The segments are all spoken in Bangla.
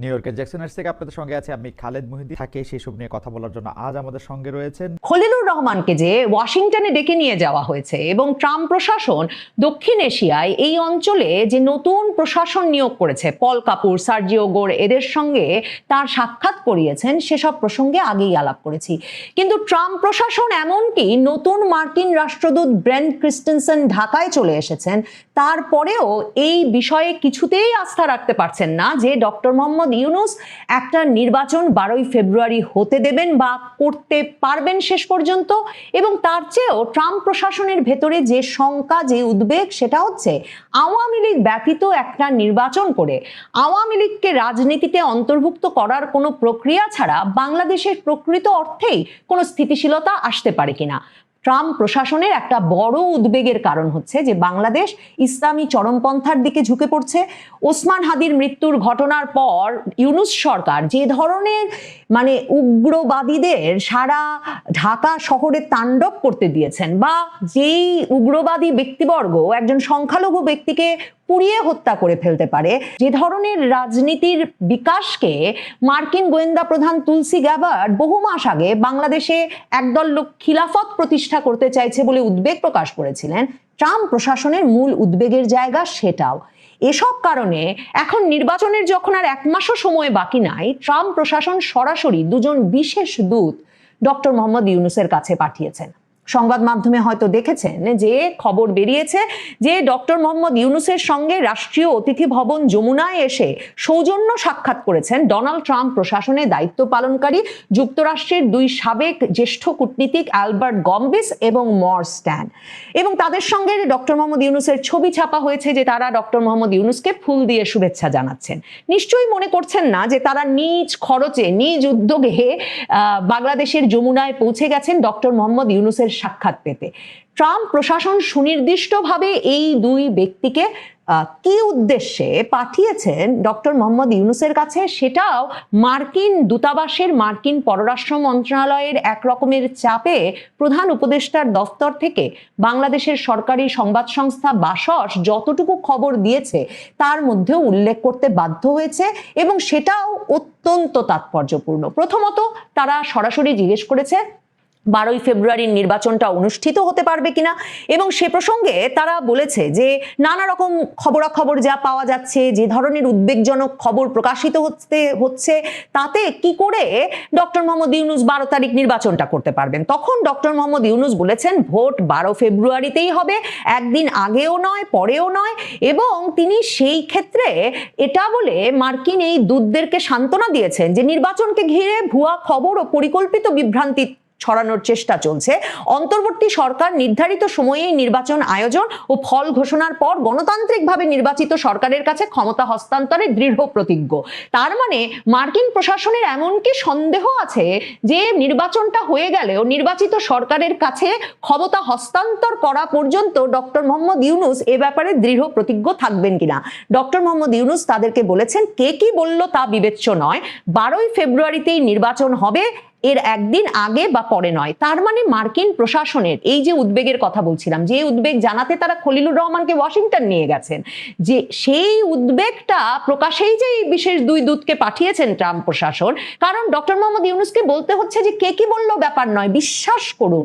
নিউ ইয়র্কের জ্যাকসনের থেকে আপনাদের সঙ্গে আছে আমি খালেদ মুহিদি থাকে সেসব নিয়ে কথা বলার জন্য আজ আমাদের সঙ্গে রয়েছেন খলিলুর রহমানকে যে ওয়াশিংটনে ডেকে নিয়ে যাওয়া হয়েছে এবং ট্রাম্প প্রশাসন দক্ষিণ এশিয়ায় এই অঞ্চলে যে নতুন প্রশাসন নিয়োগ করেছে, পল কাপুর, সার্জিও গোর, এদের সঙ্গে তার সাক্ষাৎ করিয়েছেন, সেসব প্রসঙ্গে আগেই আলাপ করেছি। কিন্তু ট্রাম্প প্রশাসন এমনকি নতুন মার্কিন রাষ্ট্রদূত ব্রেন্ট ক্রিস্টেনসন ঢাকায় চলে এসেছেন, তারপরেও এই বিষয়ে কিছুতেই আস্থা রাখতে পারছেন না যে ডক্টর মোহাম্মদ ইউনুস একটা নির্বাচন বারোই ফেব্রুয়ারি হতে দেবেন বা করতে পারবেন শেষ পর্যন্ত, এবং তার চেয়েও ট্রাম্প প্রশাসনের ভেতরে যে শঙ্কা, যে উদ্বেগ, সেটা হচ্ছে আওয়ামী লীগ ব্যতীত একটা নির্বাচন করে আওয়ামী লীগকে রাজনীতিতে অন্তর্ভুক্ত করার কোনো প্রক্রিয়া ছাড়া বাংলাদেশের প্রকৃত অর্থেই কোনো স্থিতিশীলতা আসতে পারে কিনা। ট্রাম্প প্রশাসনের একটা বড় উদ্বেগের কারণ হচ্ছে যে বাংলাদেশ ইসলামী চরমপন্থার দিকে ঝুঁকে পড়ছে। ওসমান হাদির মৃত্যুর ঘটনার পর ইউনুস সরকার যে ধরনের মানে উগ্রবাদীদের সারা ঢাকা শহরে তাণ্ডব করতে দিয়েছেন বা যেই উগ্রবাদী ব্যক্তিবর্গ একজন সংখ্যালঘু ব্যক্তিকে পুড়িয়ে হত্যা করে ফেলতে পারে। যে ধরনের রাজনীতির বিকাশকে মার্কিন গোয়েন্দা প্রধান তুলসী গ্যাবার্ড বহু মাস আগে বাংলাদেশে একদল লোক খিলাফত প্রতিষ্ঠা করতে চাইছে বলে উদ্বেগ প্রকাশ করেছিলেন। ট্রাম্প প্রশাসনের মূল উদ্বেগের জায়গা সেটাও। এসব কারণে এখন নির্বাচনের যখন আর এক মাসও সময় বাকি নাই, ট্রাম্প প্রশাসন সরাসরি দুজন বিশেষ দূত ডক্টর মোহাম্মদ ইউনুসের কাছে পাঠিয়েছেন। সংবাদ মাধ্যমে হয়তো দেখেছেন যে খবর বেরিয়েছে যে ডক্টর মোহাম্মদ ইউনুসের সঙ্গে রাষ্ট্রীয় অতিথি ভবন যমুনায় এসে সৌজন্য সাক্ষাৎ করেছেন ডোনাল্ড ট্রাম্প প্রশাসনে দায়িত্ব পালনকারী, যুক্তরাষ্ট্রের দুই সাবেক জ্যেষ্ঠ কূটনীতিক অ্যালবার্ট গম্বিস এবং মর স্ট্যান। এবং তাদের সঙ্গে ডক্টর মোহাম্মদ ইউনুসের ছবি ছাপা হয়েছে যে তারা ডক্টর মোহাম্মদ ইউনুসকে ফুল দিয়ে শুভেচ্ছা জানাচ্ছেন। নিশ্চয়ই মনে করছেন না যে তারা নিজ খরচে, নিজ উদ্যোগে বাংলাদেশের যমুনায় পৌঁছে গেছেন ডক্টর মোহাম্মদ ইউনুসের সাক্ষাৎ পেতে। ট্রাম্প প্রশাসন সুনির্দিষ্টভাবে এই দুই ব্যক্তিকে কি উদ্দেশ্যে পাঠিয়েছেন ডক্টর মোহাম্মদ ইউনুসের কাছে? সেটাও মার্কিন দূতাবাসের মার্কিন পররাষ্ট্র মন্ত্রণালয়ের এক রকমের চাপে প্রধান উপদেষ্টার দফতর থেকে বাংলাদেশের সরকারি সংবাদ সংস্থা বাসস যতটুকু খবর দিয়েছে, তার মধ্যেও উল্লেখ করতে বাধ্য হয়েছে এবং সেটাও অত্যন্ত তাৎপর্যপূর্ণ। প্রথমত তারা সরাসরি জিজ্ঞেস করেছে বারোই ফেব্রুয়ারির নির্বাচনটা অনুষ্ঠিত হতে পারবে কিনা? এবং সে প্রসঙ্গে তারা বলেছে যে নানা রকম খবরাখবর যা পাওয়া যাচ্ছে, যে ধরনের উদ্বেগজনক খবর প্রকাশিত হতে হচ্ছে, তাতে কি করে ডক্টর মোহাম্মদ ইউনুস বারো তারিখ নির্বাচনটা করতে পারবেন? তখন ডক্টর মোহাম্মদ ইউনুস বলেছেন, ভোট বারো ফেব্রুয়ারিতেই হবে, একদিন আগেও নয়, পরেও নয়, এবং তিনি সেই ক্ষেত্রে এটা বলে মার্কিন এই দূতদেরকে সান্ত্বনা দিয়েছেন যে নির্বাচনকে ঘিরে ভুয়া খবর ও পরিকল্পিত বিভ্রান্তি ছড়ানোর চেষ্টা চলছে। অন্তর্বর্তী সরকার নির্ধারিত সময়েই নির্বাচন আয়োজন ও ফল ঘোষণার পর গণতান্ত্রিকভাবে নির্বাচিত সরকারের কাছে ক্ষমতা হস্তান্তরে দৃঢ় প্রতিজ্ঞ। তার মানে মার্কিন প্রশাসনের এমনকি সন্দেহ আছে যে নির্বাচনটা হয়ে গেলেও নির্বাচিত সরকারের কাছে ক্ষমতা হস্তান্তর করা পর্যন্ত ডক্টর মোহাম্মদ ইউনুস এ ব্যাপারে দৃঢ় প্রতিজ্ঞ থাকবেন কিনা? ডক্টর মোহাম্মদ ইউনুস তাদেরকে বলেছেন, কে কি বলল তা বিবেচ্য নয়। বারোই ফেব্রুয়ারিতেই নির্বাচন হবে এর একদিন আগে বা পরে নয়। তার মানে মার্কিন প্রশাসনের এই যে উদ্বেগের কথা বলছিলাম, যে উদ্বেগ জানাতে তারা খলিলুর রহমানকে ওয়াশিংটন নিয়ে গেছেন, যে সেই উদ্বেগটা প্রকাশেই যে এই বিশেষ দুই দূতকে পাঠিয়েছেন ট্রাম্প প্রশাসন, কারণ ডক্টর মোহাম্মদ ইউনুসকে বলতে হচ্ছে যে কে কি বলল ব্যাপার নয়, বিশ্বাস করুন,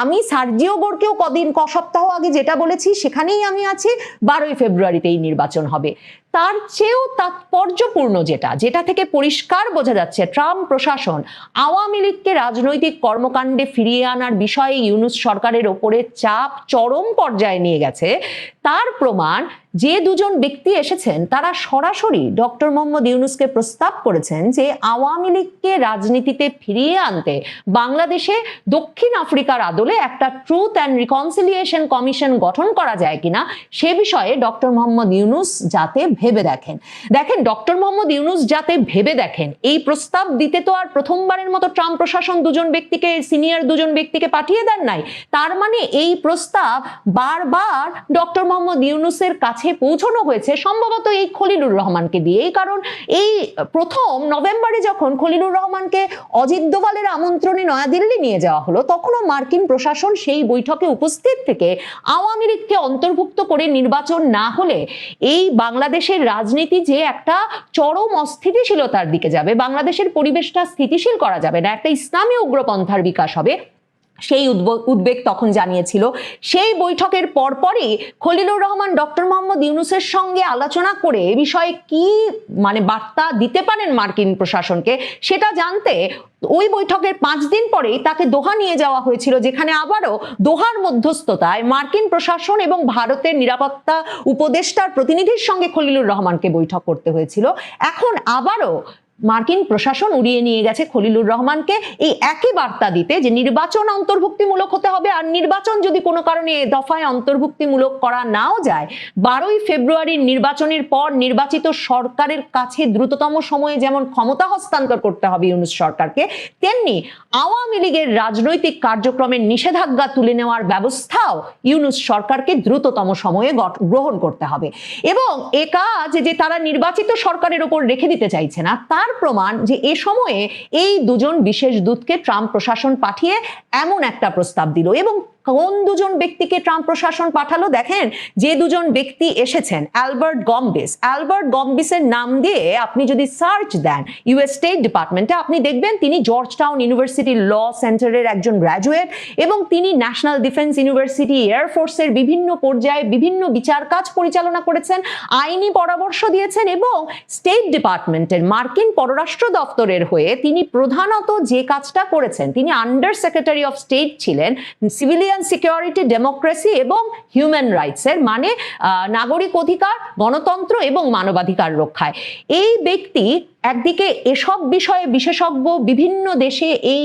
আমি সার্জিও গোরকেও কদিন, ক সপ্তাহ আগে যেটা বলেছি সেখানেই আমি আছি, বারোই ফেব্রুয়ারিতেই নির্বাচন হবে। তার চেয়েও তাৎপর্যপূর্ণ যেটা যেটা থেকে পরিষ্কার বোঝা যাচ্ছে ট্রাম্প প্রশাসন আওয়ামী লীগকে রাজনৈতিক কর্মকাণ্ডে ফিরিয়ে আনার বিষয়ে ইউনুস সরকারের ওপরে চাপ চরম পর্যায়ে নিয়ে গেছে। তার প্রমাণ যে দুজন ব্যক্তি এসেছেন, তারা সরাসরি ডক্টর মোহাম্মদ ইউনুসকে প্রস্তাব করেছেন যে আওয়ামী লীগকে রাজনীতিতে ফিরিয়ে আনতে বাংলাদেশে দক্ষিণ আফ্রিকার আদলে একটা ট্রুথ অ্যান্ড রিকনসিলিয়েশন কমিশন গঠন করা যায় কিনা, সে বিষয়ে ডক্টর মোহাম্মদ ইউনুস যাতে ভেবে দেখেন। দেখেন, ডক্টর মোহাম্মদ ইউনুস যাতে ভেবে দেখেন, এই প্রস্তাব দিতে তো আর প্রথমবারের মতো ট্রাম্প প্রশাসন দুজন ব্যক্তিকে, সিনিয়র দুজন ব্যক্তিকে পাঠিয়ে দেন নাই। তার মানে এই প্রস্তাব বারবার ডক্টর মোহাম্মদ ইউনুসের কাছে পৌঁছানো হয়েছে সম্ভবত এই খলিলুর রহমানকে দিয়েই। কারণ এই প্রথম নভেম্বরে যখন খলিলুর রহমানকে অজিত দোভালের আমন্ত্রণে নয়াদিল্লি নিয়ে যাওয়া হলো, তখনও মার্কিন প্রশাসন সেই বৈঠকে উপস্থিত থেকে আওয়ামী লীগকে অন্তর্ভুক্ত করে নির্বাচন না হলে এই বাংলাদেশের রাজনীতি যে একটা চরম অস্থিতিশীলতার দিকে যাবে, বাংলাদেশের পরিবেশটা স্থিতিশীল করা যাবে না, একটা ইসলামী উগ্রপন্থার বিকাশ হবে সেই উদ্ব- উদ্বেগ তখন জানিয়েছিল। সেই বৈঠকের পরপরই খলিলুর রহমান, ডক্টর মোহাম্মদ ইউনুসের সঙ্গে আলোচনা করে এ বিষয়ে কি মানে বার্তা দিতে পারেন মার্কিন প্রশাসনকে সেটা জানতে ওই বৈঠকের পাঁচ দিন পরেই তাকে দোহা নিয়ে যাওয়া হয়েছিল, যেখানে আবারও দোহার মধ্যস্থতায় মার্কিন প্রশাসন এবং ভারতের নিরাপত্তা উপদেষ্টার প্রতিনিধির সঙ্গে খলিলুর রহমানকে বৈঠক করতে হয়েছিল। এখন আবারও মার্কিন প্রশাসন উড়িয়ে নিয়ে গেছে খলিলুর রহমানকে। এই একই বার্তা দিতে যে নির্বাচন অন্তর্ভুক্তিমূলক হতে হবে, আর নির্বাচন যদি কোনো কারণে এ দফায় অন্তর্ভুক্তিমূলক করা নাও যায়, বারোই ফেব্রুয়ারির নির্বাচনের পর নির্বাচিত সরকারের কাছে দ্রুততম সময়ে যেমন ক্ষমতা হস্তান্তর করতে হবে ইউনুস সরকারকে, তেমনি আওয়ামী লীগের রাজনৈতিক কার্যক্রমের নিষেধাজ্ঞা তুলে নেওয়ার ব্যবস্থাও ইউনুস সরকারকে দ্রুততম সময়ে গ্রহণ করতে হবে। এবং এ কাজ যে তারা নির্বাচিত সরকারের ওপর রেখে দিতে চাইছে না, তার প্রমাণ যে এ সময়ে এই দুজন বিশেষ দূতকে ট্রাম্প প্রশাসন পাঠিয়ে এমন একটা প্রস্তাব দিল এবং কোন দুজন ব্যক্তিকে ট্রাম্প প্রশাসন পাঠালো? দেখেন, যে দুজন ব্যক্তি এসেছেন, অ্যালবার্ট গম্বিস। অ্যালবার্ট গম্বিসের নাম দিয়ে আপনি যদি সার্চ দেন ইউএস স্টেট ডিপার্টমেন্টে, আপনি দেখবেন তিনি জর্জ টাউন ইউনিভার্সিটি ল সেন্টারের একজন গ্র্যাজুয়েট এবং তিনি ন্যাশনাল ডিফেন্স ইউনিভার্সিটি এয়ারফোর্সের বিভিন্ন পর্যায়ে বিভিন্ন বিচার কাজ পরিচালনা করেছেন, আইনি পরামর্শ দিয়েছেন এবং স্টেট ডিপার্টমেন্টের মার্কিন পররাষ্ট্র দপ্তরের হয়ে তিনি প্রধানত যে কাজটা করেছেন, তিনি আন্ডার সেক্রেটারি অফ স্টেট ছিলেন, সিভিলিয়ান সিকিউরিটি ডেমোক্রেসি এবং হিউম্যান রাইটসের মানে নাগরিক অধিকার, গণতন্ত্র এবং মানবাধিকার রক্ষায়। এই ব্যক্তি একদিকে এসব বিষয়ে বিশেষজ্ঞ বিভিন্ন দেশে এই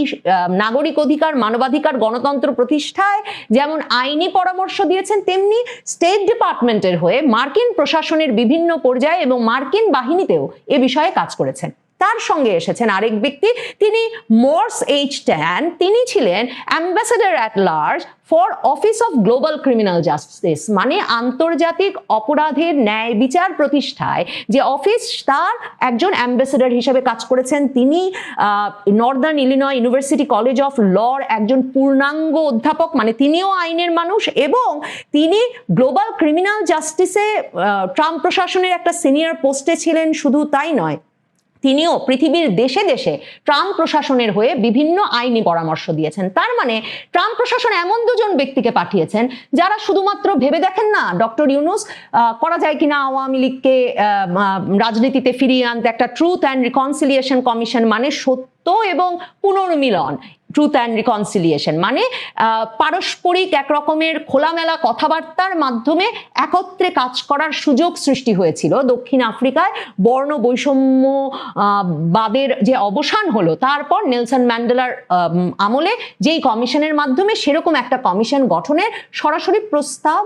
নাগরিক অধিকার, মানবাধিকার, গণতন্ত্র প্রতিষ্ঠায় যেমন আইনি পরামর্শ দিয়েছেন, তেমনি স্টেট ডিপার্টমেন্টের হয়ে মার্কিন প্রশাসনের বিভিন্ন পর্যায়ে এবং মার্কিন বাহিনীতেও এ বিষয়ে কাজ করেছেন। তার সঙ্গে এসেছেন আরেক ব্যক্তি, তিনি মোর্স এইচ ট্যান। তিনি ছিলেন ambassador at large for office of global criminal justice মানে আন্তর্জাতিক অপরাধের ন্যায় বিচার প্রতিষ্ঠায়। যে অফিস তার একজন অ্যাম্বাসেডার হিসেবে কাজ করেছেন, তিনি Northern Illinois University College of Law একজন পূর্ণাঙ্গ অধ্যাপক মানে তিনিও আইনের মানুষ এবং তিনি গ্লোবাল ক্রিমিনাল জাস্টিসে ট্রাম্প প্রশাসনের একটা সিনিয়র পোস্টে ছিলেন, শুধু তাই নয়। তিনিও পৃথিবীর দেশে দেশে ট্রাম্প প্রশাসনের হয়ে বিভিন্ন আইনি পরামর্শ দিয়েছেন। তার মানে ট্রাম্প প্রশাসন এমন দুজন ব্যক্তিকে পাঠিয়েছেন যারা শুধুমাত্র ভেবে দেখেন না, ডক্টর ইউনুস করা যায় কিনা আওয়ামী লীগকে রাজনীতিতে ফিরিয়ে আনতে। একটা ট্রুথ অ্যান্ড রিকনসিলিয়েশন কমিশন মানে সত্য এবং পুনর্মিলন। ট্রুথ অ্যান্ড রিকনসিলিয়েশন মানে পারস্পরিক এক রকমের খোলামেলা কথাবার্তার মাধ্যমে একত্রে কাজ করার সুযোগ সৃষ্টি হয়েছিল। দক্ষিণ আফ্রিকায় বর্ণ বৈষম্য বাদের যে অবসান হলো, তারপর নেলসন ম্যান্ডেলার আমলে যেই কমিশনের মাধ্যমে সেরকম একটা কমিশন গঠনের সরাসরি প্রস্তাব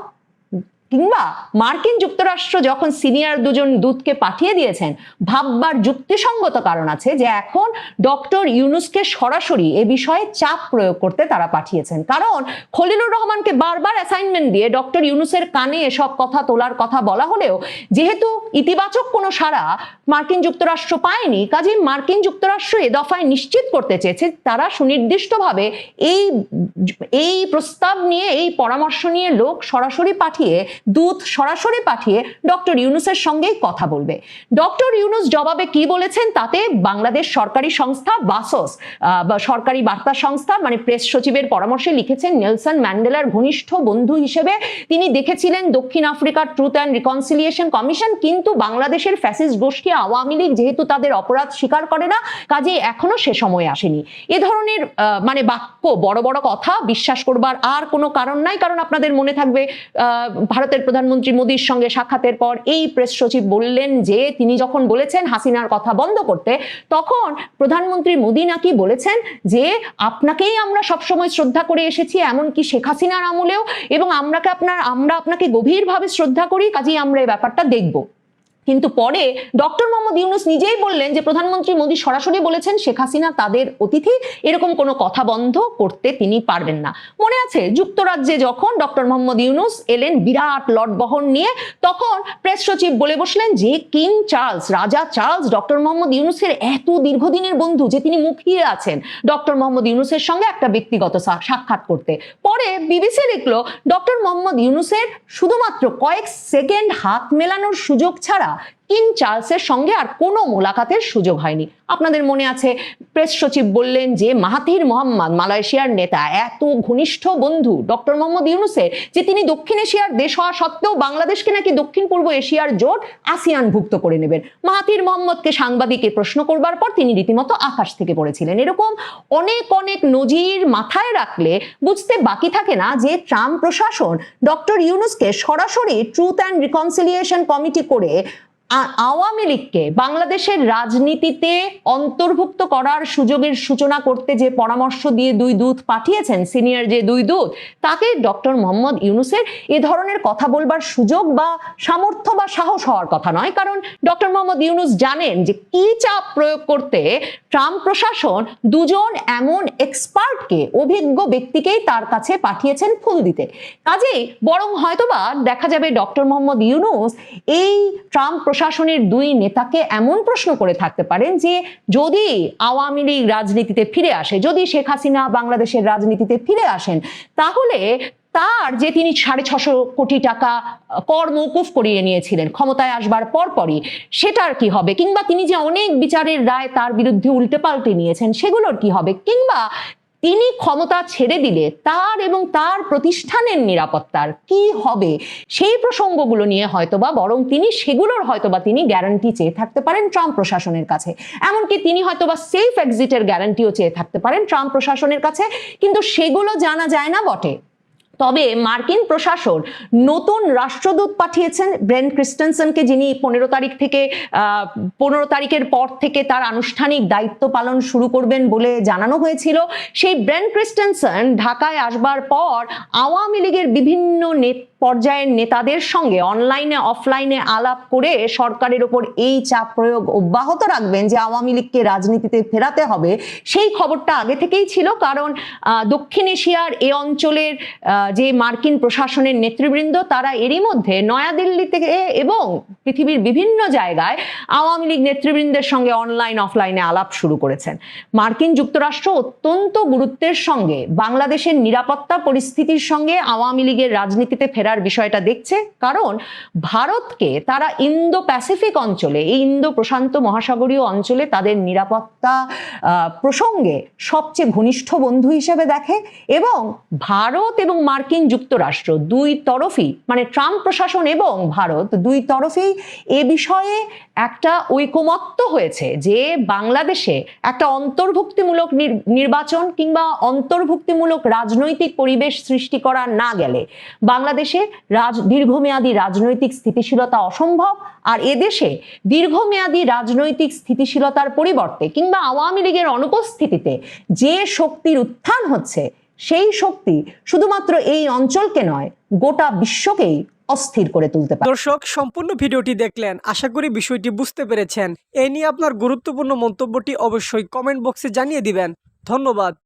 কিংবা মার্কিন যুক্তরাষ্ট্র যখন সিনিয়র দুজন দূতকে পাঠিয়ে দিয়েছেন, ভাববার যুক্তিসঙ্গত কারণ আছে যে এখন ডক্টর ইউনুসকে সরাসরি এ বিষয়ে চাপ প্রয়োগ করতে তারা পাঠিয়েছেন। কারণ খলিলুর রহমানকে বারবার অ্যাসাইনমেন্ট দিয়ে ডক্টর ইউনুসের কানে এসব কথা তোলার কথা বলা হলেও, যেহেতু ইতিবাচক কোনো সাড়া মার্কিন যুক্তরাষ্ট্র পায়নি কাজেই মার্কিন যুক্তরাষ্ট্র এ দফায় নিশ্চিত করতে চেয়েছে, তারা সুনির্দিষ্টভাবে এই এই প্রস্তাব নিয়ে, এই পরামর্শ নিয়ে লোক সরাসরি পাঠিয়ে দূত সরাসরি পাঠিয়ে ডক্টর ইউনুসের সঙ্গেই কথা বলবে। ডক্টর ইউনুস জবাবে কি বলেছেন তাতে বাংলাদেশ সরকারি সংস্থা বাসস সরকারি বার্তা সংস্থা মানে প্রেস সচিবের পরামর্শে লিখেছেন নেলসন ম্যান্ডেলার ঘনিষ্ঠ বন্ধু হিসেবে। তিনি দেখেছিলেন দক্ষিণ আফ্রিকার ট্রুথ অ্যান্ড রিকনসিলিয়েশন কমিশন কিন্তু বাংলাদেশের ফ্যাসিস্ট গোষ্ঠী আওয়ামী লীগ যেহেতু তাদের অপরাধ স্বীকার করে না কাজে এখনও সে সময় আসেনি। এ ধরনের মানে বাক্য বড় বড় কথা বিশ্বাস করবার আর কোনো কারণ নাই কারণ আপনাদের মনে থাকবে আহ, ভারতের প্রধানমন্ত্রী মোদীর সঙ্গে সাক্ষাতের পর এই প্রেস সচিব বললেন যে, তিনি যখন বলেছেন হাসিনার কথা বন্ধ করতে, তখন প্রধানমন্ত্রী মোদী নাকি বলেছেন যে, আপনাকেই আমরা সবসময় শ্রদ্ধা করে এসেছি, এমনকি শেখ হাসিনার আমলেও এবং আমরাকে আপনার, আমরা আপনাকে গভীরভাবে শ্রদ্ধা করি, কাজেই আমরা এই ব্যাপারটা দেখব। কিন্তু পরে ডক্টর মোহাম্মদ ইউনুস নিজেই বললেন যে প্রধানমন্ত্রী মোদী সরাসরি বলেছেন শেখ হাসিনা তাদের অতিথি। এরকম কোনো কথা বন্ধ করতে তিনি পারবেন না। মনে আছে যুক্তরাজ্যে যখন ডক্টর মোহাম্মদ ইউনুস এলেন বিরাট লটবহর নিয়ে, তখন প্রেস সচিব বলে বসলেন যে কিং চার্লস, রাজা চার্লস ডক্টর মোহাম্মদ ইউনুসের এত দীর্ঘদিনের বন্ধু যে তিনি মুখিয়ে আছেন ডক্টর মোহাম্মদ ইউনুসের সঙ্গে একটা ব্যক্তিগত সাক্ষাৎ করতে। পরে বিবিসি লিখলো, ডক্টর মোহাম্মদ ইউনুসের শুধুমাত্র কয়েক সেকেন্ড হাত মেলানোর সুযোগ ছাড়া কিং চার্লসের সঙ্গে আর কোনো মোলাকাতের সুযোগ হয়নি। আপনাদের মনে আছে, প্রেস সচিব বললেন যে মাহাথির মোহাম্মদ, মালয়েশিয়ার নেতা, এত ঘনিষ্ঠ বন্ধু ডক্টর মোহাম্মদ ইউনুসের, যে তিনি দক্ষিণ এশিয়ার দেশ হওয়া সত্ত্বেও বাংলাদেশকে নাকি দক্ষিণ পূর্ব এশিয়ার জোট আসিয়ান ভুক্ত করে নেবেন। মাহাতির মোহাম্মদকে সাংবাদিকে প্রশ্ন করবার পর তিনি রীতিমতো আকাশ থেকে পড়েছিলেন। এরকম অনেক অনেক নজির মাথায় রাখলে বুঝতে বাকি থাকে না যে ট্রাম্প প্রশাসন ডক্টর ইউনুসকে সরাসরি ট্রুথ অ্যান্ড রিকনসিলিয়েশন কমিটি করে আওয়ামী লীগকে বাংলাদেশের রাজনীতিতে অন্তর্ভুক্ত করার সুযোগের সূচনা করতে যে পরামর্শ দিয়ে দুই দূত পাঠিয়েছেন, সিনিয়র যে দুই দূত, তাকে ডক্টর মোহাম্মদ ইউনুসের এ ধরনের কথা বলবার সুযোগ বা সামর্থ্য বা সাহস হওয়ার কথা নয়। কারণ ডক্টর মোহাম্মদ ইউনুস জানেন যে কি চাপ প্রয়োগ করতে ট্রাম্প প্রশাসন দুজন এমন এক্সপার্টকে অভিজ্ঞ ব্যক্তিকেই তার কাছে পাঠিয়েছেন ফুল দিতে। কাজেই বরং হয়তোবা দেখা যাবে ডক্টর মোহাম্মদ ইউনুস এই ট্রাম্প প্রশাসনের দুই নেতাকে এমন প্রশ্ন করে থাকতে পারেন যে, যদি আওয়ামী লীগ রাজনীতিতে ফিরে আসে, যদি শেখ হাসিনা বাংলাদেশের রাজনীতিতে ফিরে আসেন, তাহলে তার যে তিনি সাড়ে ছশো কোটি টাকা কর মৌকুফ করিয়ে নিয়েছিলেন, ক্ষমতায় আসবার পরপরই, সেটার কি হবে? কিংবা তিনি যে অনেক বিচারের রায় তার বিরুদ্ধে উল্টে পাল্টে নিয়েছেন, সেগুলোর কি হবে? কিংবা তিনি ক্ষমতা ছেড়ে দিলে তার এবং তার প্রতিষ্ঠানের নিরাপত্তার কি হবে? সেই প্রসঙ্গগুলো নিয়ে হয়তোবা বরং তিনি সেগুলোর হয়তোবা তিনি গ্যারান্টি চেয়ে থাকতে পারেন ট্রাম্প প্রশাসনের কাছে। এমনকি তিনি হয়তোবা সেফ এক্সিটের গ্যারান্টিও চেয়ে থাকতে পারেন ট্রাম্প প্রশাসনের কাছে। কিন্তু সেগুলো জানা যায় না বটে। তবে মার্কিন প্রশাসন নতুন রাষ্ট্রদূত পাঠিয়েছেন ব্রেন ক্রিস্টেনসনকে, যিনি পনেরো তারিখ থেকে পনেরো তারিখের পর থেকে তার আনুষ্ঠানিক দায়িত্ব পালন শুরু করবেন বলে জানানো হয়েছিল। সেই ব্রেন ক্রিস্টেনসন ঢাকায় আসবার পর আওয়ামী লীগের বিভিন্ন নে- পর্যায়ের নেতাদের সঙ্গে অনলাইনে, অফলাইনে আলাপ করে সরকারের ওপর এই চাপ প্রয়োগ অব্যাহত রাখবেন যে আওয়ামী লীগকে রাজনীতিতে ফেরাতে হবে, সেই খবরটা আগে থেকেই ছিল। কারণ দক্ষিণ এশিয়ার এ অঞ্চলের যে মার্কিন প্রশাসনের নেতৃবৃন্দ, তারা এরই মধ্যে নয়াদিল্লি থেকে এবং পৃথিবীর বিভিন্ন জায়গায় আওয়ামী লীগ নেতৃবৃন্দের সঙ্গে অনলাইন, অফলাইনে আলাপ শুরু করেছেন। মার্কিন যুক্তরাষ্ট্র অত্যন্ত গুরুত্বের সঙ্গে বাংলাদেশের নিরাপত্তা পরিস্থিতির সঙ্গে আওয়ামী লীগের রাজনীতিতে ফেরার বিষয়টা দেখছে। কারণ ভারতকে তারা ইন্দো প্যাসিফিক অঞ্চলে, এই ইন্দো প্রশান্ত মহাসাগরীয় অঞ্চলে তাদের নিরাপত্তা প্রসঙ্গে সবচেয়ে ঘনিষ্ঠ বন্ধু হিসেবে দেখে এবং ভারত এবং মার্কিন যুক্তরাষ্ট্র দুই তরফই মানে ট্রাম্প প্রশাসন এবং ভারত দুই তরফেই এ বিষয়ে একটা ঐকমত্য হয়েছে যে বাংলাদেশে একটা অন্তর্ভুক্তিমূলক নির- নির্বাচন কিংবা অন্তর্ভুক্তিমূলক রাজনৈতিক পরিবেশ সৃষ্টি করা না গেলে বাংলাদেশে রাজ, দীর্ঘমেয়াদী রাজনৈতিক স্থিতিশীলতা অসম্ভব, আর এদেশে দীর্ঘমেয়াদী রাজনৈতিক স্থিতিশীলতার পরিবর্তে কিংবা আওয়ামী লীগের অনুপস্থিতিতে যে শক্তির উত্থান হচ্ছে, সেই শক্তি শুধুমাত্র এই অঞ্চলকে নয়, গোটা বিশ্বকেই অস্থির করে তুলতে পারে। দর্শক, সম্পূর্ণ ভিডিওটি দেখলেন। আশা করি বিষয়টি বুঝতে পেরেছেন। এ নিয়ে আপনার গুরুত্বপূর্ণ মন্তব্যটি অবশ্যই কমেন্ট বক্সে জানিয়ে দিবেন। ধন্যবাদ।